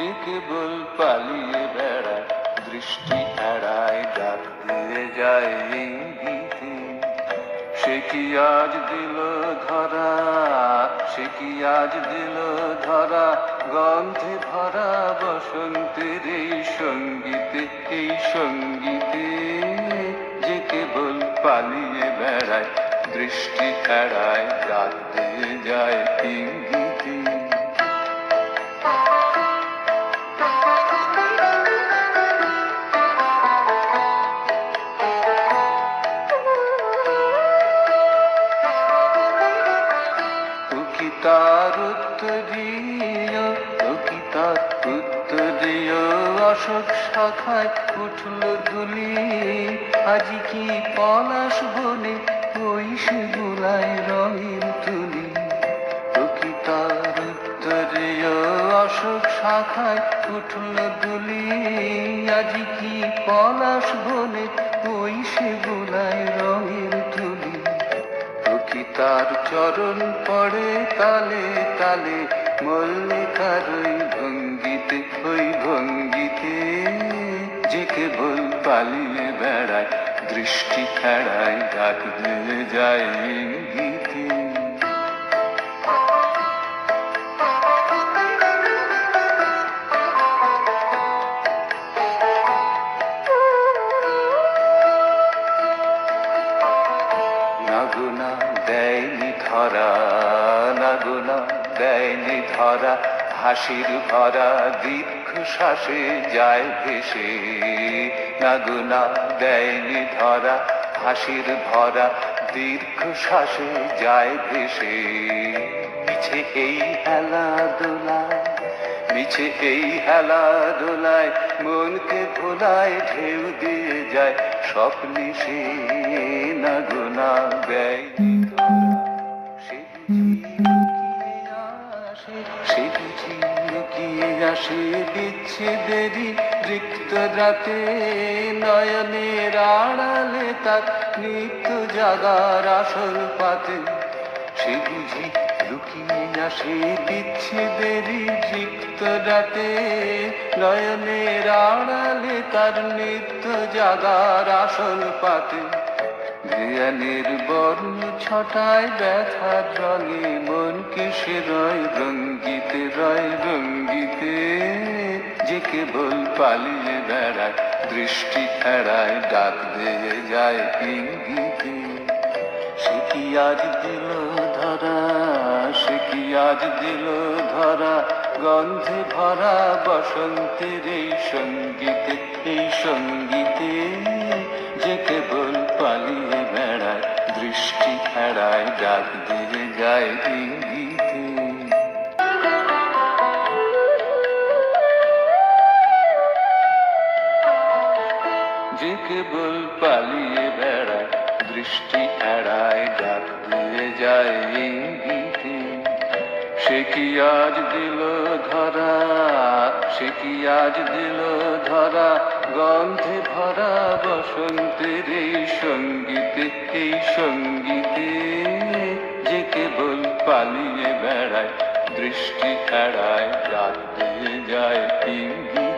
যে কেবল পালিয়ে বেড়ায় দৃষ্টি এড়ায় ডাক দিয়ে যায় ইঙ্গিতে সে কি আজ দিল ধরা, সে কি আজ দিল ধরা, গন্ধে ভরা বসন্তের এই সঙ্গীতে এই সঙ্গীতে। যে কেবল পালিয়ে বেড়ায়, দৃষ্টি এড়ায় ডাক দিয়ে যায় ইঙ্গিতে অশোক শাখায় উঠল দুলি আজি কি পলাশ বনে ওই সে গোলায় রঙের তুলি তার উত্তরীয় অশোক শাখায় উঠল দুলি আজি কি পলাশ বনে চরণ পড়ে তালে তালে, মল্লিকার ওই ভঙ্গিতে ওই ভঙ্গিতে। যে কেবল পালিয়ে বেড়ায়, দৃষ্টি খেড়ায় ডাক দিয়ে যায় ইঙ্গিতে নাগুনা, দেয়নি ধরা, নাগুনা, দেয়নি ধরা, হাসির ভরা দীর্ঘ শ্বাসে যায় ভেসে। নাগুনা, দেয়নি ধরা, হাসির ভরা দীর্ঘ শ্বাসে যায় ভেসে। মিছে এই হেলা দোলা মিছে এই হেলা দোলায় মনকে ভোলায় ঢেউ দিয়ে যায়। স্বপ্নে সে না গোনা ব্যয় সে সে বুঝি লুকিয়ে আসে বিচ্ছেদেরই রিক্ত রাতে নয়নের আড়ালে তার নিত্য জাগার আসল পাতে সে বুঝি বিচ্ছেদেরই রিক্ত রাতে, নয়নের আড়ালে তার নিত্য জাগার আসল পাতে। ধ্যানের বর্ণ ছটায় ব্যথার রঙে মনকে সে রয় রঙ্গিতে রয় রঙ্গিতে। যে কেবল পালিয়ে বেড়ায়, দৃষ্টি এড়ায় ডাক দিয়ে যায় ইঙ্গিতে। সে কি আজ দিল আজ দিল ধরা, গন্ধে ভরা বসন্তের এই সঙ্গীতে এই সঙ্গীতে যে কেবল পালিয়ে বেড়ায়, দৃষ্টি এড়ায় ডাক দিয়ে যায় যে কেবল পালিয়ে বেড়ায়, দৃষ্টি এড়ায় ডাক দিয়ে যায় ইঙ্গিতে সে কি আজ দিল ধরা? সে কি আজ দিল ধরা? গন্ধে ভরা বসন্তের এই সঙ্গীতে এই সঙ্গীতে যে কেবল পালিয়ে বেড়ায়, দৃষ্টি এড়ায়, রাত দিয়ে যায় ইঙ্গিতে।